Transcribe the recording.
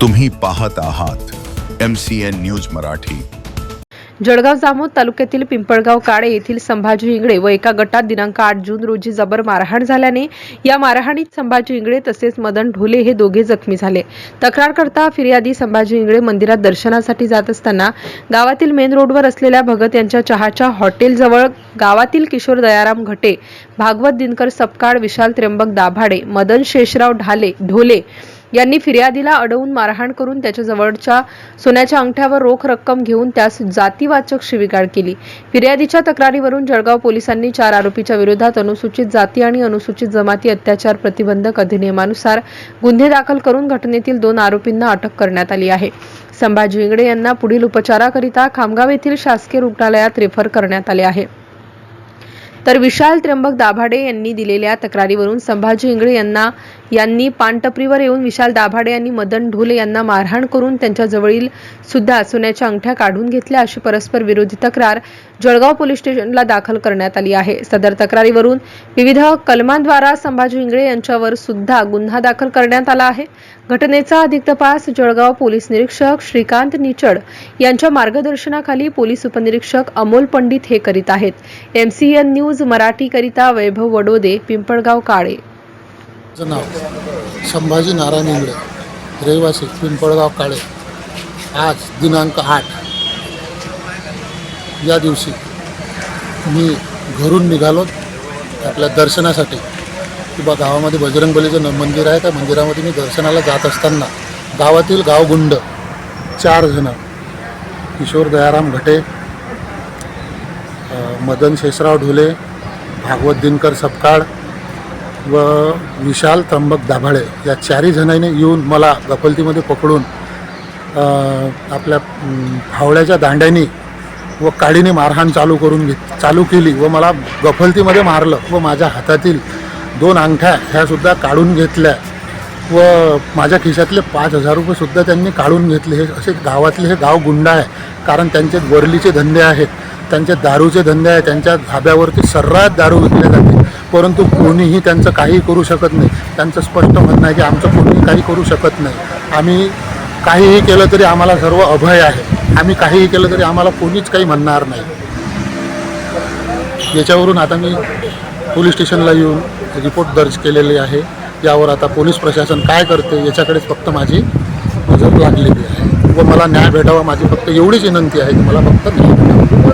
तुम्ही पाहत आहात M C N news Marathi. Jalgaon Jamod तालुक्यातील पिंपळगाव काळे येथील संभाजी इंगळे व एका गटात दिनांक आठ जून रोजी जबर मारहाण झाल्याने या मारहाणीत संभाजी इंगळे तसेच मदन ढोले हे दोघे जखमी झाले. तक्रार करता फिर्यादी संभाजी इंगळे मंदिरात दर्शनासाठी जात असताना गावातील मेन रोडवर असलेल्या भगत यांच्या चहाच्या हॉटेलजवळ गावातील किशोर दयाराम घटे भागवत दिनकर सपकाळ विशाल त्र्यंबक दाभाडे मदन शेषराव ढाले ढोले यांनी फिर्यादीला अडवून मारहाण करून त्याच्या जवळच्या सोन्याच्या अंगठ्यावर रोख रक्कम घेऊन त्यास जातीवाचक शिवीगाळ केली. फिर्यादीच्या तक्रारीवरून जळगाव पोलिसांनी चार आरोपीच्या विरोधात अनुसूचित जाती आणि अनुसूचित जमाती अत्याचार प्रतिबंधक अधिनियमानुसार गुन्हे दाखल करून घटनेतील दोन आरोपींना अटक करण्यात आली आहे. संभाजी इंगडे यांना पुढील उपचाराकरिता खामगाव येथील शासकीय रुग्णालयात रेफर करण्यात आले आहे. तर विशाल त्र्यंबक दाभाडे यांनी दिलेल्या तक्रारीवरून संभाजी इंगळे यांना यांनी पानटपरीवर येऊन विशाल दाभाडे यांनी मदन ढोले यांना मारहाण करून त्यांच्याजवळील सुद्धा सोन्याच्या अंगठ्या काढून घेतल्या अशी परस्पर विरोधी तक्रार जळगाव पोलीस स्टेशनला दाखल करण्यात आली आहे. सदर तक्रारीवरून विविध कलमांद्वारा संभाजी इंगळे यांच्यावर सुद्धा गुन्हा दाखल करण्यात आला आहे. घटनेचा अधिक तपास जळगाव पोलीस निरीक्षक श्रीकांत निचड यांच्या मार्गदर्शनाखाली पोलीस उपनिरीक्षक अमोल पंडित हे करीत आहेत. एमसीएन न्यूज मराठीकरिता वैभव वडोदे पिंपळगाव काळे. माझं नाव संभाजी नारायण इंगळे रहिवासी पिंपळगाव काळे. आज दिनांक आठ. या दिवशी मी घरून निघालो आपल्या दर्शनासाठी. किंवा गावामध्ये बजरंगबलीचं मंदिर आहे त्या मंदिरामध्ये मी दर्शनाला जात असताना गावातील गावगुंड चार जण किशोर दयाराम घटे मदन शेषराव ढोले भागवत दिनकर सपकाळ व विशाल त्र्यंबक दाभाळे या चारही जणांनी येऊन मला गफलतीमध्ये पकडून आपल्या फावड्याच्या दांड्यानी व काडीने मारहाण चालू करून घेत चालू केली व मला गफलतीमध्ये मारलं व माझ्या हातातील दोन अंगठ्या ह्यासुद्धा काढून घेतल्या व माझ्या खिशातले पाच हजार रुपयेसुद्धा त्यांनी काढून घेतले. हे असे गावातले हे गाव गुंड आहे कारण त्यांचे वरलीचे धंदे आहेत. त्यांचे दारूचे धंदे आहे त्यांच्या धाब्यावरती सर्रास दारू विकल्या जाते. परंतु कोणीही त्यांचं काही करू शकत नाही. त्यांचं स्पष्ट म्हणणं आहे की आमचं कोणीही काही करू शकत नाही. आम्ही काहीही केलं तरी आम्हाला सर्व अभय आहे. आम्ही काहीही केलं तरी आम्हाला कोणीच काही म्हणणार नाही. याच्यावरून आता मी पोलीस स्टेशनला येऊन रिपोर्ट दर्ज केलेली आहे. यावर आता पोलीस प्रशासन काय करते याच्याकडेच फक्त माझी नजर लागलेली आहे. व मला न्याय भेटावा माझी फक्त एवढीच विनंती आहे की मला फक्त न्याय भेटावा.